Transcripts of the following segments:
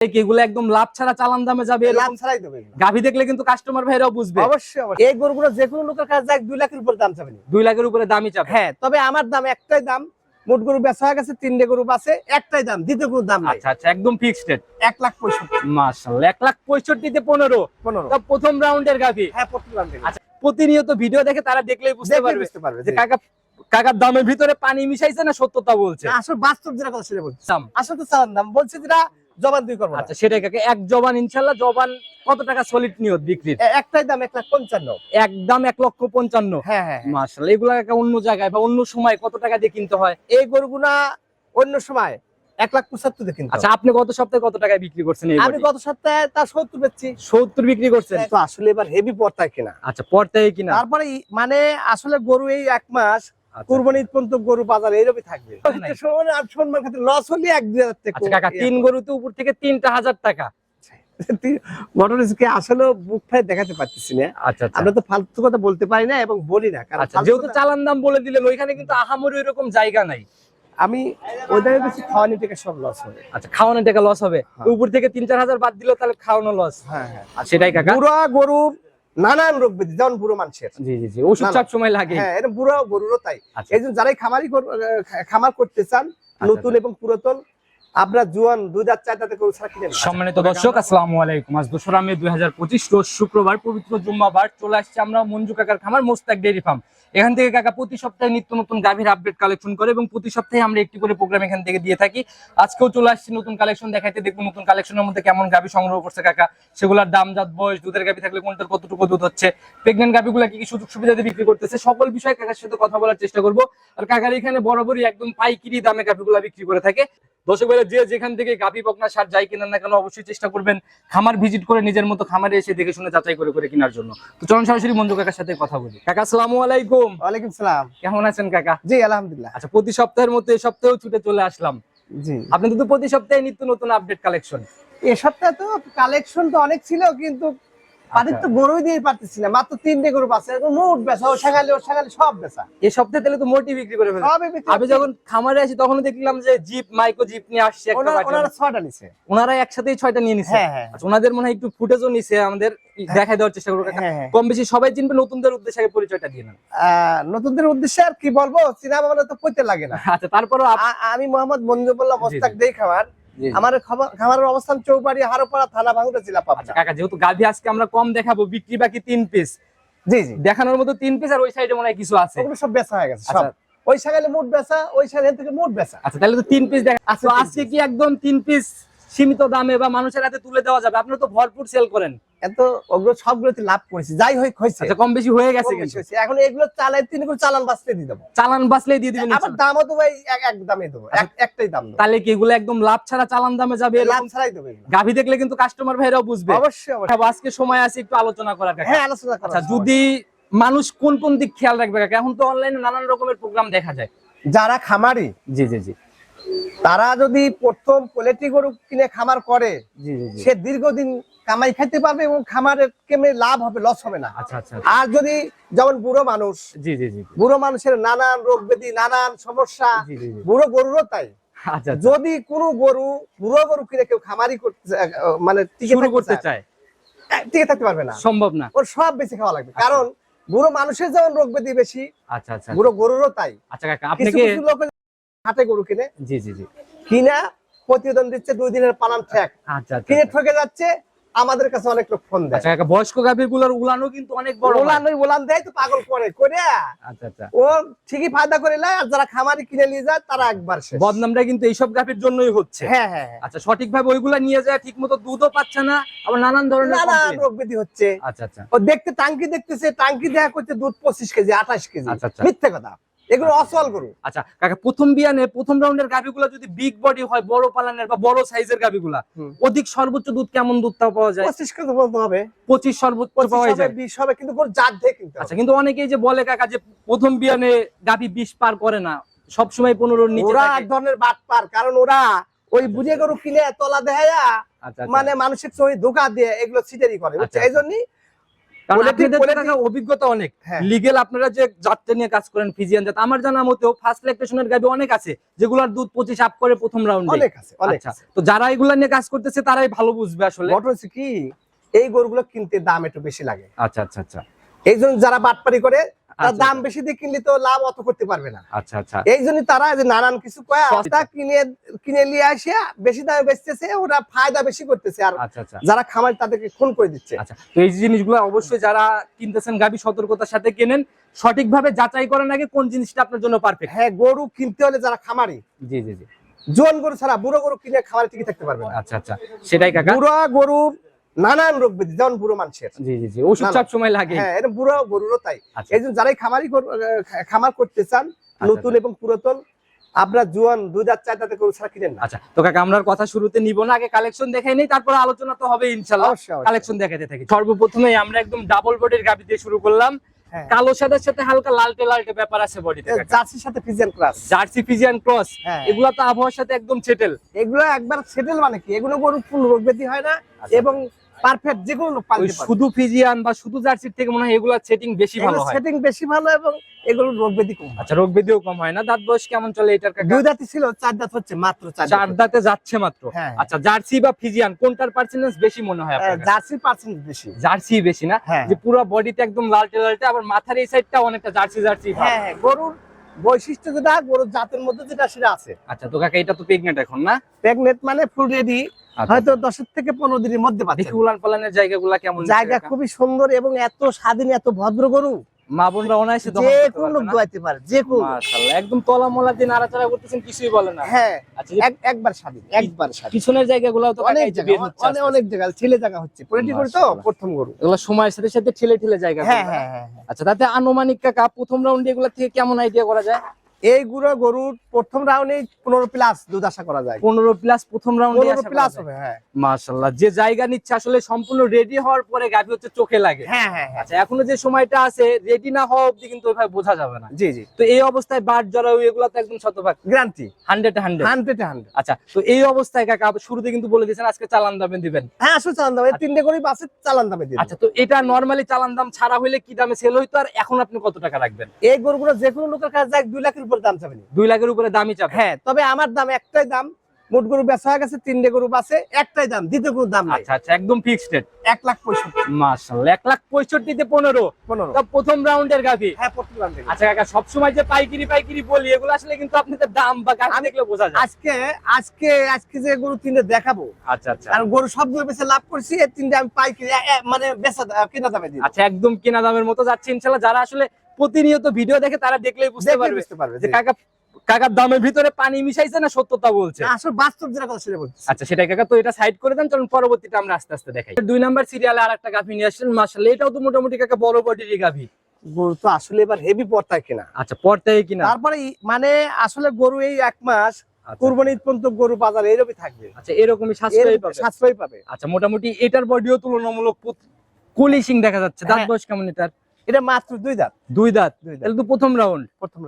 এই এগুলো একদম লাভ ছাড়া চালান দামে যাবে লাভ ছাড়াই দেবে গাভী দেখলে কিন্তু কাস্টমার ভাইরাও বুঝবে। অবশ্যই অবশ্যই। এই গরুগুলো যে কোনো লোকের কাছে যাক দুই লাখের উপর দাম চাবেন দুই লাখের উপরে দামই চাবে। হ্যাঁ তবে আমার দাম একটাই দাম মোট গরু বেচা হয়ে গেছে তিনটে গরু আছে একটাই দাম দ্বিতীয় কোনো দাম আচ্ছা আচ্ছা একদম ফিক্সড রেট এক লাখ পঁয়ষট্টি। মাশাআল্লাহ এক লাখ পঁয়ষট্টিতে পনেরো। পনেরো। প্রথম রাউন্ডের গাভী। হ্যাঁ প্রথম আচ্ছা প্রতিনিয়ত ভিডিও দেখে তারা দেখলেই বুঝতে পারবে বুঝতে পারবে যে কাকা কাকার দামের ভিতরে পানি মিশাইছে না সত্যতা বলছে? আসলে বাস্তব যেটা কথা সেটা বলছি। আসলে তো চালান দাম। বলছে যেটা জবান দুই করব আচ্ছা সেটাই কাকা। এক জবান ইনশাল্লাহ জবান কত টাকা সলিড নিয়ত বিক্রির? এ- একটাই দাম এক লাখ পঞ্চান্ন। একদম এক লক্ষ পঞ্চান্ন। হ্যাঁ হ্যাঁ হ্যাঁ। এগুলা অন্য জায়গায় বা অন্য সময় কত টাকা দিয়ে কিনতে হয়? এই গরুগুনা অন্য সময় এক লাখ পঁচাত্তর আচ্ছা আপনি গত সপ্তাহে কত টাকায় বিক্রি করছেন আমি গত সপ্তাহে তার সত্তর বেচছি। সত্তর বিক্রি করছেন? তো আসলে এবার হেভি পর্তায় কিনা। আচ্ছা পর্তায় কিনা? তারপরে মানে আসলে গরু এই এক মাস। কুরবানি ঈদ পর্যন্ত গরু বাজার এইরকমই থাকবে। সম্মান- খাতে লস হলে এক দুই হাজার টাকা আচ্ছা তিন গরুতে উপর থেকে তিনটা হাজার টাকা। ঘটনা হচ্ছে কি আসলে বুক দেখাতে পারতেছি না। আচ্ছা আচ্ছা। আমরা তো ফালতু কথা বলতে পারি না এবং বলি না কারণ আচ্ছা যেহেতু চালান দাম বলে দিলেন ওইখানে কিন্তু আহামরি এরকম জায়গা নাই। আমি ওই জায়গায় খাওয়ানি টাকা সব লস হবে। আচ্ছা খাওয়ানোর টাকা লস হবে। হ্যাঁ। উপর থেকে তিন চার হাজার বাদ দিলেও তাহলে খাওয়ানো লস হ্যাঁ হ্যাঁ। সেটাই কাকা। গরুর নানান রোগ ব্যাধি যেমন বুড়ো মানুষের। জি জি জি ওষুধ। সব সময় লাগে। হ্যাঁ এটা বুড়ো গরুরও তাই। আচ্ছা। এই জন্য যারাই খামারি খামার করতে চান নতুন এবং পুরাতন আপনার জুয়ান দুই হাজার চার দাঁতে গরু ছাড়া কিনে সম্মানিত দর্শক আসসালামু আলাইকুম। আজ দোসরা মে দুই হাজার পঁচিশ রোজ শুক্রবার পবিত্র জুম্মাবার চলে আসছে আমরা মঞ্জু কাকার খামার মোস্তাক ডেয়ারি ফার্ম। এখান থেকে কাকা প্রতি সপ্তাহে নিত্য নতুন গাভীর আপডেট কালেকশন করে এবং প্রতি সপ্তাহে আমরা একটি করে প্রোগ্রাম এখান থেকে দিয়ে থাকি। আজকেও চলে আসছি নতুন কালেকশন দেখাইতে দেখব নতুন কালেকশনের মধ্যে কেমন গাভী সংগ্রহ করছে কাকা। সেগুলোর দাম, জাত, বয়স, দুধের গাভী থাকলে কোনটার কতটুকু দুধ হচ্ছে প্রেগনেন্ট গাভীগুলো কি কি সুযোগ সুবিধা দিয়ে বিক্রি করতেছে, সকল বিষয়ে কাকার সাথে কথা বলার চেষ্টা করব। আর কাকার এখানে বরাবরই একদম পাইকিরি দামে গাভীগুলো বিক্রি করে থাকে। দর্শক ভাইরা যে যেখান থেকে গাভী বকনা সার যাই কেনেন না কেন অবশ্যই চেষ্টা করবেন খামার ভিজিট করে নিজের মতো খামারে এসে দেখে শুনে যাচাই করে করে কেনার জন্য। তো চলুন সরাসরি মঞ্জু কাকার সাথে কথা বলি। কাকা আসসালামু আলাইকুম। ওয়ালাইকুম সালাম। কেমন আছেন কাকা? জি আলহামদুলিল্লাহ। আচ্ছা প্রতি সপ্তাহের মতো এই সপ্তাহেও ছুটে চলে আসলাম। জি। আপনি তো প্রতি সপ্তাহে নিত্য নতুন আপডেট কালেকশন এ সপ্তাহে তো কালেকশন তো অনেক ছিল কিন্তু পানির তো গরুই দিয়ে পারতেছি না মাত্র তিনটে গরু পাচ্ছে মোট বেচা ও সব বেচা। এই সপ্তাহে তাহলে তো মোটি বিক্রি করে আমি যখন খামারে আসি তখন দেখলাম যে জিপ মাইক্রো জিপ নিয়ে আসছে ওনারা ছটা নিছে। ওনারা একসাথেই ছয়টা নিয়ে নিছে। হ্যাঁ হ্যাঁ। আচ্ছা, ওনাদের মনে হয় একটু ফুটেজও নিছে আমাদের দেখাই দেওয়ার চেষ্টা করব। হ্যাঁ হ্যাঁ। কম বেশি সবাই চিনবে নতুনদের উদ্দেশ্যে পরিচয়টা দিয়ে নেন। নতুনদের উদ্দেশ্যে আর কি বলব চিনা বাবা তো কইতে লাগে না। আচ্ছা আ- আমি মোহাম্মদ মঞ্জুবুল্লাহ মোস্তাক দেই খামার। আমার খামারের অবস্থান হারোপাড়া থানা ভাঙুটা জেলা আচ্ছা পাবনা কাকা যেহেতু গাভী আজকে আমরা কম দেখাবো বিক্রি বাকি তিন পিস জি জি। দেখানোর মতো তিন পিস আর ওই সাইডে মনে হয় কিছু আছে। সব বেচা হয়ে গেছে সব। আচ্ছা। ওই সকালে মোট বেচা ওই সকালে থেকে মোট বেচা। আচ্ছা তাহলে তো তিন পিস দেখা আচ্ছা, আজকে কি একদম তিন পিস সীমিত দামে বা মানুষের হাতে তুলে দেওয়া যাবে? আপনারা তো ভরপুর সেল করেন। এত ওগুলো সবগুলোতে লাভ করেছি যাই হোক হয়েছে। আচ্ছা কম বেশি হয়ে গেছে কিন্তু। এখন এগুলো চালাই তিনি করে চালান বাঁচতে দিয়ে দেবো। চালান বাসলেই দিয়ে দিবেন আবার দামও তো ভাই এক দামে দেবো। এক- একটাই দাম তাহলে কি এগুলো একদম লাভ ছাড়া চালান দামে যাবে লাভ ছাড়াই দেবো। গাভী দেখলে কিন্তু কাস্টমার ভাইরাও বুঝবে। অবশ্যই অবশ্যই। আচ্ছা, আজকে সময় আছে একটু আলোচনা করার হ্যাঁ আলোচনা করা আচ্ছা যদি মানুষ কোন কোন দিক খেয়াল রাখবে এখন তো অনলাইনে নানান রকমের প্রোগ্রাম দেখা যায়। যারা খামারি জি জি জি। তারা যদি প্রথম পোলেট্রি গরু কিনে খামার করে জি জি জি। সে দীর্ঘদিন কামাই খাইতে পারবে এবং খামারের কেমে লাভ হবে লস হবে না। আচ্ছা আচ্ছা আর যদি যেমন বুড়ো মানুষ জি জি জি। বুড়ো মানুষের নানান রোগ ব্যাধি নানান সমস্যা বুড়ো গরুরও তাই। আচ্ছা আচ্ছা। যদি কোনো গরু বুড়ো গরু কিনে কেউ খামারি করতে মানে করতে চায়, টিকে থাকতে পারবে না। সম্ভব না। ওর সব বেশি খাওয়া লাগবে। কারণ বুড়ো মানুষের যেমন রোগ ব্যাধি বেশি আচ্ছা আচ্ছা। বুড়ো গরুরও তাই। আচ্ছা কাকা আপনি কি কিছু লোক হাটে গরু কিনে জি জি জি। কিনা প্রতিবেদন দিচ্ছে দুই দিনের পালান ঠেক। আচ্ছা আচ্ছা কিনে ঠকে যাচ্ছে আমাদের কাছে অনেক লোক ফোন দেয়। আচ্ছা বয়স্ক গাভীরগুলার উলানো কিন্তু অনেক বড়। ওলান ওই ওলান দেয় তো পাগল করে করে। আচ্ছা আচ্ছা। ও ঠিকই ফায়দা করে নেয় আর যারা খামারি কিনে নিয়ে যায় তারা একবার শেষ। বদনামটা কিন্তু এইসব গাভীর জন্যই হচ্ছে। হ্যাঁ হ্যাঁ হ্যাঁ। আচ্ছা সঠিকভাবে ওইগুলা নিয়ে যায় ঠিক মতো দুধও পাচ্ছে না আবার নানান ধরনের নানান রোগ ব্যাধি হচ্ছে। আচ্ছা আচ্ছা। ও দেখতে টাঙ্কি দেখতেছে টাঙ্কি দেখা করছে দুধ পঁচিশ কেজি আঠাশ কেজি। আচ্ছা, আচ্ছা। মিথ্যে কথা। এগুলো অসল গরু। আচ্ছা কাকা প্রথম বিয়ানে প্রথম রাউন্ডের গাভীগুলো যদি বিগ বডি হয় বড় পালানের বা বড় সাইজের গাভীগুলা অধিক সর্বোচ্চ দুধ কেমন দুধটা পাওয়া যায়? পঁচিশ কেজি বলতে হবে। পঁচিশ সর্বোচ্চ পাওয়া যায়। বিশ হবে কিন্তু গরু জাত দিয়ে কিনতে আচ্ছা কিন্তু অনেকেই যে বলে কাকা যে প্রথম বিয়ানে গাভী বিষ পার করে না সবসময় পনেরোর নিচে ওরা এক ধরনের বাট পার কারণ ওরা ওই বুঝে গরু কিনে তলা দেয়া আচ্ছা, আচ্ছা। মানে মানুষের সঙ্গে ধোকা দিয়ে এগুলো সিটারি করে বুঝছ আচ্ছা, অভিজ্ঞতা অনেক। হ্যাঁ। লিগেল আপনারা যে যাত্রা নিয়ে কাজ করেন ফিজিয়ান জাত আমার জানা মতেও ফার্স্ট ল্যাকটেশনের গাবি অনেক আছে যেগুলোর দুধ পঁচিশ আপ করে প্রথম রাউন্ডে অনেক আছে অনেক আচ্ছা তো যারা এগুলা নিয়ে কাজ করতেছে তারাই ভালো বুঝবে আসলে। ঘটনা কি এই গরুগুলো কিনতে দাম একটু বেশি লাগে। আচ্ছা আচ্ছা আচ্ছা। এই জন্য যারা বাটপারি করে তারা আচ্ছা, দাম বেশি দিয়ে কিনলে তো লাভ অত করতে পারবে না। আচ্ছা আচ্ছা। এই জন্য তারা যে নানান কিছু কয় সস্তা। কিনে কিনে নিয়ে আসে বেশি দামে বেচতেছে ওরা ফায়দা বেশি করতেছে আর আচ্ছা আচ্ছা। যারা খামার তাদেরকে খুন করে দিচ্ছে। আচ্ছা তো এই জিনিসগুলো অবশ্যই যারা কিনতেছেন গাবি সতর্কতার সাথে কেনেন সঠিকভাবে যাচাই করেন আগে কোন জিনিসটা আপনার জন্য পারফেক্ট হ্যাঁ গরু কিনতে হলে যারা খামারি জি জি জি। জোয়ান গরু ছাড়া বুড়ো গরু কিনে খামারে টিকে থাকতে পারবে না। আচ্ছা আচ্ছা। সেটাই কাকা। বুড়ো গরুর নানান রোগ ব্যাধি যেমন বুড়ো মানুষের। জি জি জি ওষুধ না, না। সব সময় লাগে। হ্যাঁ এটা বুড়ো গরুরও তাই। আচ্ছা। এই জন্য যারাই খামারি খামার করতে চান নতুন এবং পুরাতন আপনার জোয়ান দুই দাঁত চার দাঁতে গরু ছাড়া কিনেন আচ্ছা তো কাকা আমরা কথা শুরুতে নিব না আগে কালেকশন দেখাই নেই তারপর আলোচনা তো হবে ইনশাআল্লাহ। কালেকশন দেখাতে থাকি। সর্বপ্রথমে আমরা একদম ডাবল বডির গাবি দিয়ে শুরু করলাম। হ্যাঁ। কালো সাদার সাথে হালকা লালটে লালটে ব্যাপার আছে বডিতে জার্সির সাথে Fijian class jersey Fijian cross হ্যাঁ। এগুলা তো আবহাওয়ার সাথে একদম সেটেল এগুলো একবার সেটেল মানে কি? এগুলো গরু কোনো রোগ হয় না আচ্ছা। এবং পারফেক্ট যে কোনো শুধু ফিজিয়ান বা শুধু জার্সির থেকে মনে হয় এগুলা সেটিং বেশি ভালো হয়। সেটিং বেশি ভালো এবং এগুলো রোগ ব্যাধি কম আচ্ছা রোগ ব্যাধিও কম হয় না? দাঁত বয়স কেমন চলে এটার দুই দাঁতই ছিল চার দাঁত হচ্ছে মাত্র চার দাঁতে যাচ্ছে মাত্র? হ্যাঁ। আচ্ছা জার্সি বা ফিজিয়ান কোনটার পার্সেন্টেজ বেশি মনে হয় আপনার জার্সি পার্সেন্ট বেশি। জার্সি বেশি না? হ্যাঁ। যে পুরো বডিতে একদম লালটে লালটে আবার মাথার এই সাইডটা অনেকটা জার্সি জার্সি হ্যাঁ হ্যাঁ গরুর বৈশিষ্ট্য যেটা গরুর জাতের মধ্যে যেটা সেটা আছে। আচ্ছা তো কাকা এটা তো প্রেগনেন্ট এখন না? প্রেগনেন্ট মানে ফুল রেডি। হয়তো দশের থেকে পনেরো দিনের মধ্যে পাচ্ছে উলান পালানের জায়গাগুলা কেমন জায়গা খুবই সুন্দর এবং এত স্বাধীন এত ভদ্র গরু। মা বোনরা অনায়াসে যে কোনো লোক দোয়াইতে পারে যে কোনো। মাশাআল্লাহ একদম তলা মলা দিয়ে নাড়াচাড়া করতেছেন কিছুই বলে না। হ্যাঁ আচ্ছা এক- একবার স্বাধীন একবার স্বাধীন। পিছনের জায়গাগুলোও তো অনেক জায়গা অনেক অনেক জায়গা ছেলে জায়গা হচ্ছে পোল্ট্রি করি তো প্রথম গরু। এগুলো সময়ের সাথে সাথে ঠেলে ঠেলে জায়গা হ্যাঁ হ্যাঁ হ্যাঁ হ্যাঁ। আচ্ছা তাতে আনুমানিক কাকা প্রথম রাউন্ডে এগুলা থেকে কেমন আইডিয়া করা যায়? এই গুঁড়ো গরুর প্রথম রাউন্ডে পনেরো প্লাস দুধ আশা করা যায়। পনেরো প্লাস প্রথম রাউন্ডে প্লাস হবে হ্যাঁ। মাশাল্লাহ যে জায়গা নিচ্ছে আসলে সম্পূর্ণ রেডি হওয়ার পরে গাভি হচ্ছে চোখে লাগে। হ্যাঁ হ্যাঁ হ্যাঁ। আচ্ছা এখনও যে সময়টা আছে রেডি না হওয়া অবধি কিন্তু ওইভাবে বোঝা যাবে না। জি জি। তো এই অবস্থায় বাট জড়াও এগুলো তো একদম শতভাগ। Guarantee hundred hundred hundred hundred আচ্ছা তো এই অবস্থায় কাকা শুরুতে কিন্তু বলে দিয়েছেন আজকে চালান দামে দিবেন। হ্যাঁ আসলে চালান দামে তিনটে করে বাসে চালান দামে দিন আচ্ছা তো এটা নর্মালি চালান দাম ছাড়া হইলে কি দামে সেল হইতো আর এখন আপনি কত টাকা রাখবেন? এই গরুগুলো যে কোনো লোকের কাছে যায় দুই লাখের উপর দাম চাবেন দুই লাখের উপরে দামই চাবে। হ্যাঁ তবে আমার দাম একটাই দাম মোট গরু বেচা হয়ে গেছে তিনটে গরু বাসে একটাই দাম দ্বিতীয় দাম আচ্ছা আচ্ছা একদম ফিক্সড রেট এক লাখ পঁয়ষট্টি। এক লাখ পঁয়ষট্টিতে পনেরো। পনেরো। তা প্রথম রাউন্ডের গাভি। হ্যাঁ প্রথম থেকে। আচ্ছা কাকা সবসময় যে পাইকারি পাইকারি বলি এগুলো আসলে কিন্তু আপনাদের দাম বা গাভি দেখলে বোঝা যায়। আজকে আজকে আজকে যে গরু তিনটে দেখাবো আচ্ছা আচ্ছা। আর গরু সবগুলো বেচে লাভ করছি এই তিনটে আমি পাইকারি মানে বেচা কেনা দামে দিই আচ্ছা একদম কেনা দামের মতো যাচ্ছে ইনশাল্লাহ যারা আসলে প্রতিনিয়ত ভিডিও দেখে তারা দেখলেই বুঝতে দেখলে পারবে বুঝতে পারবে যে কাকা কাকার দামের ভিতরে পানি মিশাইছে না সত্যতা বলছে? আসলে বাস্তব যেটা কথা সেটা বলছি। আচ্ছা সেটাই কাকা তো এটা সাইড করে দেন চলুন পরবর্তীতে আমরা আস্তে আস্তে দেখাই। দুই নাম্বার সিরিয়ালে আর একটা গাভি নিয়ে আসলেন মাসাল্লাহ এটাও তো মোটামুটি কাকা বড় বডিরই গাভি। গরু তো আসলে এবার হেভি পর্তায় কিনা। আচ্ছা পর্তায় কিনা? তারপরে মানে আসলে গরু এই এক মাস আচ্ছা, কুরবানি পর্যন্ত গরু বাজারে এরকমই থাকবে। আচ্ছা এরকমই সাশ্রয়ী এরকম পাবে? সাশ্রয়ী পাবে। আচ্ছা মোটামুটি এটার বডিও তুলনামূলক কুলিশিং দেখা যাচ্ছে। দাঁত হ্যাঁ। বয়স কেমন এটার? এটা মাত্র দুই দাঁত। দুই দাঁত। তাহলে তো প্রথম রাউন্ড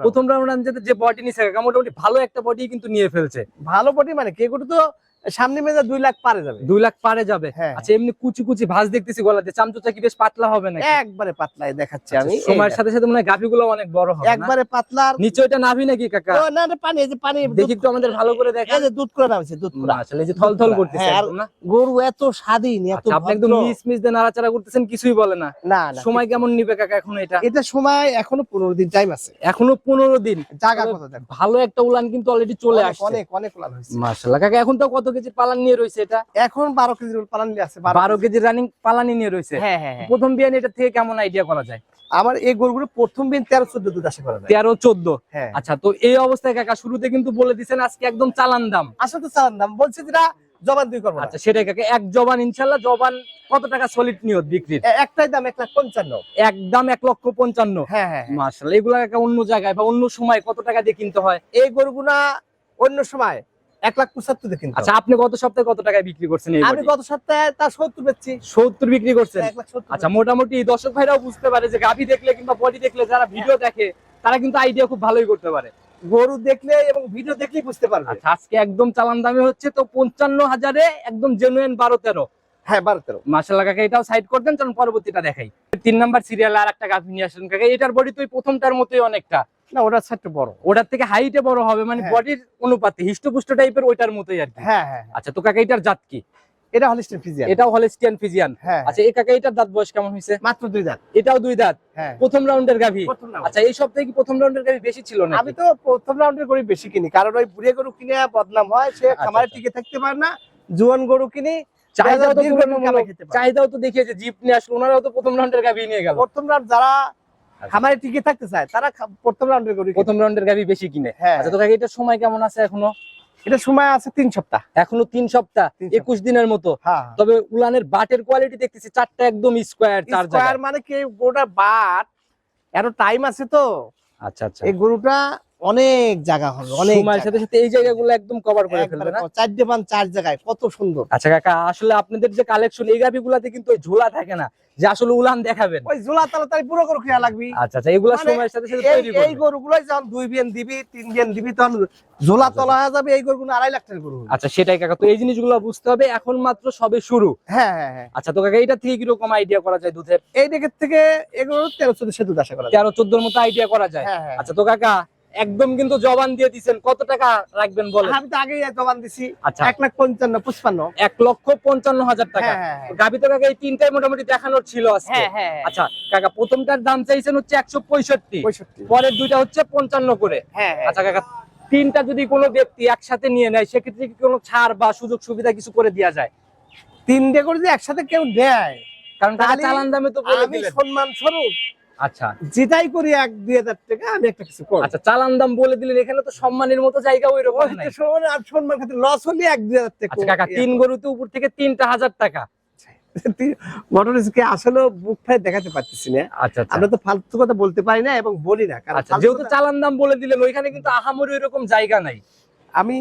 প্রথম রাউন্ড যে বডি নিছে মোটামুটি ভালো একটা বডি কিন্তু নিয়ে ফেলছে। ভালো বডি মানে কে গরু তো সামনে মেজা দুই লাখ পারে যাবে। দুই লাখ পারে যাবে। হ্যাঁ। আচ্ছা এমনি কুচি কুচি ভাঁজ দেখতেছি গলাতে। চামচুচা কি বেশ পাতলা হবে না একবারে পাতলায় দেখাচ্ছি আমি। আচ্ছা, সময়ের সাথে সাথে মনে হয় গাভিগুলো অনেক বড় হবে একবারে পাতলা নিচে ওইটা নাভি নাকি কাকা? না না, পানি এই যে পানি দেখি একটু আমাদের ভালো করে দেখা এই যে দুধ করে নামছে দুধ করে। আসলে এই যে থল থল করতেছে হ্যাঁ, না? গরু এত স্বাধীন এত আচ্ছা আপনি একদম। মিস মিস দিয়ে নাড়াচাড়া করতেছেন কিছুই বলে না। না সময় কেমন নিবে কাকা এখন এটা? এটা সময় এখনও পনেরো দিন টাইম আছে। এখনও পনেরো দিন। জায়গা তবে কত ভালো একটা উলান কিন্তু অলরেডি চলে আসছে। অনেক অনেক উলান হয়েছে। মাশাআল্লাহ। কাকা এখন তো কত কেজি পালান নিয়ে রয়েছে এটা? এখন বারো কেজির পালান নিয়ে আছে বারো কেজি। রানিং পালানি নিয়ে রয়েছে? হ্যাঁ হ্যাঁ হ্যাঁ। প্রথম বিয়ান এটা থেকে কেমন আইডিয়া করা যায়? আমার এই গরুগুলো প্রথম দিন তেরো চোদ্দ দুধ আশা করা যায়। তেরো চোদ্দ? হ্যাঁ। আচ্ছা তো এই অবস্থায় কাকা শুরুতে কিন্তু বলে দিচ্ছেন আজকে একদম চালান দাম। আসলে তো চালান দাম বলছে যেটা জবান দুই করব আচ্ছা সেটাই কাকা এক জবান ইনশাল্লাহ জবান কত টাকা সলিড নিয়ত বিক্রির? এ- একটাই দাম এক লাখ পঞ্চান্ন। একদম এক লক্ষ পঞ্চান্ন। হ্যাঁ হ্যাঁ হ্যাঁ। মার্শাল এগুলা অন্য জায়গায় বা অন্য সময় কত টাকা দিয়ে কিনতে হয়? এই গরুগুলা অন্য সময় এক লাখ পঁচাত্তর কিনতে। আচ্ছা আপনি গত সপ্তাহে কত টাকায় বিক্রি করছেন আমি গত সপ্তাহে তার সত্তর বেচছি। সত্তর বিক্রি করছেন? আচ্ছা মোটামুটি দর্শক ভাইরাও বুঝতে পারে যে গাভি দেখলে কিংবা বডি দেখলে যারা ভিডিও দেখে তারা কিন্তু আইডিয়া খুব ভালোই করতে পারে। গরু দেখলে এবং ভিডিও দেখলেই বুঝতে পারবে। আচ্ছা আজকে একদম চালান দামে হচ্ছে তো পঞ্চান্ন হাজারে একদম জেনুইন বারো তেরো। হ্যাঁ বারো তেরো। মাশাল্লাহ কাকা এটাও সাইড করে দেন চলুন পরবর্তীটা দেখাই। তিন নাম্বার সিরিয়াল আর একটা গাভী নিয়ে আসলেন কাকা এটার বডি তো ওই প্রথমটার মতোই অনেকটা। না বড়। ওটার থেকে হাইটে বড় হবে মানে হ্যাঁ। বডির অনুপাতে হিষ্টপুষ্ট টাইপের ওইটার মতোই আর কি। হ্যাঁ হ্যাঁ হ্যাঁ। আচ্ছা তো কাকা এটার জাত কি? এটা হলিস্টেন ফিজিয়ান এটাও হলেস্টিয়ান ফিজিয়ান হ্যাঁ আচ্ছা এই কাকা এটার দাঁত বয়স কেমন হয়েছে? মাত্র দুই দাঁত। এটাও দুই দাঁত? হ্যাঁ। প্রথম রাউন্ডের গাভী? আচ্ছা এই সপ্তাহে কি প্রথম রাউন্ডের গাভী বেশি ছিল না আমি তো প্রথম রাউন্ডের গরু বেশি কিনি কারণ ওই বুড়ে গরু কিনে বদনাম হয় সে আচ্ছা, খামারে। টিকে থাকতে পারে না জোয়ান গরু কিনি চাহিদাও তো দেখিয়েছে জিপ নিয়ে আসলো ওনারাও তো প্রথম রাউন্ডের গাভী নিয়ে গেল। প্রথম রাউন্ড যারা খামারে টিকে থাকতে চায় তারা প্রথম রাউন্ডের গরু প্রথম রাউন্ডের গাভী বেশি কিনে। হ্যাঁ। আচ্ছা তো কাকি এটা সময় কেমন আছে এখনও? এটা সময় আছে তিন সপ্তাহ। এখনও তিন সপ্তাহ একুশ দিনের মতো। হ্যাঁ। তবে উলানের বাটের কোয়ালিটি দেখতেছি চারটা একদম স্কোয়ার চার স্কোয়ার মানে কি গরুটার বাট এত টাইম আছে তো। আচ্ছা আচ্ছা। এই গরুটা অনেক জায়গা হবে অনেক সময়ের সাথে সাথে এই জায়গাগুলো একদম কভার করে ফেলবে না? চারটে পান চার জায়গায় কত সুন্দর। আচ্ছা কাকা আসলে আপনাদের যে কালেকশন এই গাভিগুলাতে কিন্তু ঝোলা থাকে না যে আসলে উলান দেখাবেন। ওই জোলা তালা তাই পুরো গরু খেয়া লাগবি আচ্ছা আচ্ছা এগুলা মানে সময়ের সাথে সাথে এই তৈরি এই করবে গরুগুলোই যখন দুই বিয়ান দিবি তিন বিয়ান দিবি তখন ঝোলা তলা হয়ে যাবে এই গরুগুলো আড়াই লাখ টাকা গরু আচ্ছা সেটাই কাকা তো এই জিনিসগুলো বুঝতে হবে এখন মাত্র সবে শুরু। হ্যাঁ হ্যাঁ হ্যাঁ। আচ্ছা তো কাকা এটা থেকে কীরকম আইডিয়া করা যায় দুধের? এই দিকের থেকে এগুলো তেরো চোদ্দ সে দুধ আশা করা যায়। তেরো চোদ্দোর মতো আইডিয়া করা যায়? হ্যাঁ হ্যাঁ। আচ্ছা তো কাকা একদম কিন্তু জবান দিয়ে দিচ্ছেন কত টাকা রাখবেন বলেন? আমি তো আগেই জবান দিছি। আচ্ছা। এক লাখ পঞ্চান্ন পঁচপান্ন এক লক্ষ পঞ্চান্ন হাজার টাকা। হ্যাঁ হ্যাঁ হ্যাঁ। গাভি তো কাকা এই তিনটাই মোটামুটি দেখানোর ছিল আজকে। আচ্ছা কাকা প্রথমটার দাম চাইছেন হচ্ছে একশো পঁয়ষট্টি। পরের দুইটা হচ্ছে পঞ্চান্ন করে। আচ্ছা কাকা তিনটা যদি কোনো ব্যক্তি একসাথে নিয়ে নেয় সেক্ষেত্রে কি কোনো ছাড় বা সুযোগ সুবিধা কিছু করে দেওয়া যায়? তিনটে করে যদি একসাথে কেউ দেয় কারণ চালান দামে তো আমি সম্মান স্বরূপ আচ্ছা। যেটাই করি এক দুই হাজার টাকা আমি একটা কিছু করব। আচ্ছা চালান দাম বলে দিলেন এখানে তো সম্মানের মতো জায়গা ওই রকম সম্মান আর সম্মান খাতে লস হলে এক দুই হাজার টাকা আচ্ছা কাকা তিন গরুতে উপর থেকে তিনটা হাজার টাকা। মোটর আসলে বুক ফাই দেখাতে পারতেছি না। আচ্ছা আচ্ছা। আমরা তো ফালতু কথা বলতে পারি না এবং বলি না কারণ আচ্ছা যেহেতু চালান দাম বলে দিলেন ওইখানে কিন্তু আহামরি এরকম জায়গা নাই। আমি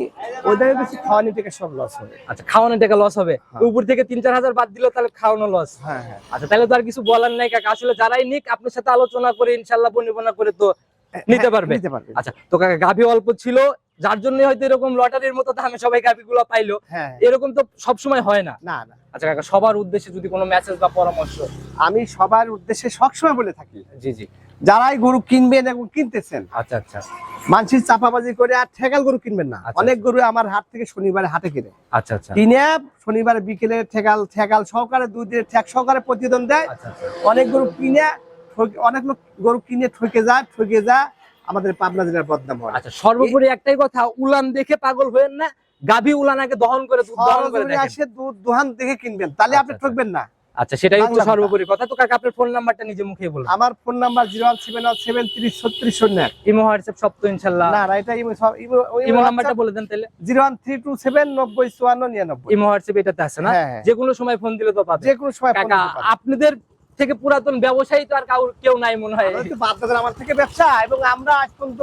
ওদের বেশি খাওয়ানি থেকে সব লস হবে। আচ্ছা খাওয়ানো টাকা লস হবে। হ্যাঁ। উপর থেকে তিন চার হাজার বাদ দিল তাহলে খাওয়ানো লস হ্যাঁ হ্যাঁ। আচ্ছা তাহলে তো আর কিছু বলার নাই কাকা। আসলে যারাই নিক আপনার সাথে আলোচনা করে ইনশাল্লাহ বনিবনা করে তো নিতে হ্যাঁ, পারবে। নিতে পারবে। আচ্ছা তো কাকা গাভী অল্প ছিল যার জন্য হয়তো এরকম লটারির মতো দামে সবাই গাভী গুলো পাইলো। হ্যাঁ এরকম তো সবসময় হয় না। না না। আচ্ছা কাকা সবার উদ্দেশ্যে যদি কোনো মেসেজ বা পরামর্শ? আমি সবার উদ্দেশ্যে সবসময় বলে থাকি। জি জি। যারাই গরু কিনবেন এবং কিনতেছেন আচ্ছা আচ্ছা। মানসির চাপাবাজি করে আর ঠেকাল গরু কিনবেন না। আচ্ছা। অনেক গরু আমার হাট থেকে শনিবারে হাটে কিনে। আচ্ছা আচ্ছা। কিনে শনিবারে বিকেলে ঠেকাল ঠেকাল সহকারে দুই দিনের ঠেক সহকারে প্রতিদিন দেয়। আচ্ছা আচ্ছা। অনেক গরু কিনে অনেক লোক গরু কিনে ঠকে যায় ঠকে যায় আমাদের পাবনা জেলার বদনাম হয়। আচ্ছা সর্বোপরি একটাই কথা উলান দেখে পাগল হয়েন না গাভী উলান আগে দহন করে দুধ দহন করে দেখেন। আসে দুধ দোহান দেখে কিনবেন তাহলে আচ্ছা, আপনি আচ্ছা। ঠকবেন না। আচ্ছা সেটাই হচ্ছে সর্বোপরি কথা। তো কাকা আপনার ফোন নাম্বারটা নিজে মুখে বলুন। আমার phone number zero one seven one seven ত্রিশ ছত্রিশ শূন্য এক। ইমো হোয়াটসঅ্যাপ সব তো ইনশাল্লাহ। না না এটা ইমো সব- ইমো- নাম্বারটা বলে দেন তাহলে। Zero one three two seven নব্বই চুয়ান্ন নিরানব্বই ইমো হোয়াটসঅ্যাপ এটাতে আছে না? হ্যাঁ, হ্যাঁ। যে কোনো সময় ফোন দিলে তো পাবে। যে কোনো সময় কাকা আপনাদের থেকে পুরাতন ব্যবসায়ী তো আর কাউর কেউ নাই মনে হয়। বাদ আমার থেকে ব্যবসা এবং আমরা আজ পর্যন্ত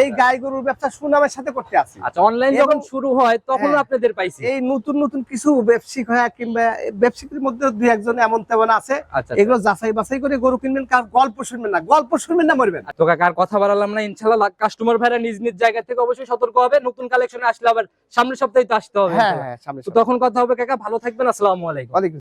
এই গাই গরুর ব্যবসা সুনামের সাথে করতে আছি। আচ্ছা অনলাইন যখন শুরু হয় তখন হ্যাঁ। আপনাদের পাইছি? এই নতুন নতুন কিছু ব্যবসায়িক হয় কিংবা ব্যবসায়িকের মধ্যে দুই একজন এমন তেমন আছে। আচ্ছা এগুলো যাচাই বাছাই করে গরু কিনবেন কার গল্প শুনবেন না। গল্প শুনবেন না মরবেন। তো কাকা আর কথা বাড়ালাম না ইনশাল্লাহ কাস্টমার ভাইরা নিজ নিজ জায়গা থেকে অবশ্যই সতর্ক হবে। নতুন কালেকশনে আসলে আবার সামনের সপ্তাহে তো আসতে হবে হ্যাঁ হ্যাঁ তখন কথা হবে কাকা। ভালো থাকবেন আসসালামু আলাইকুম।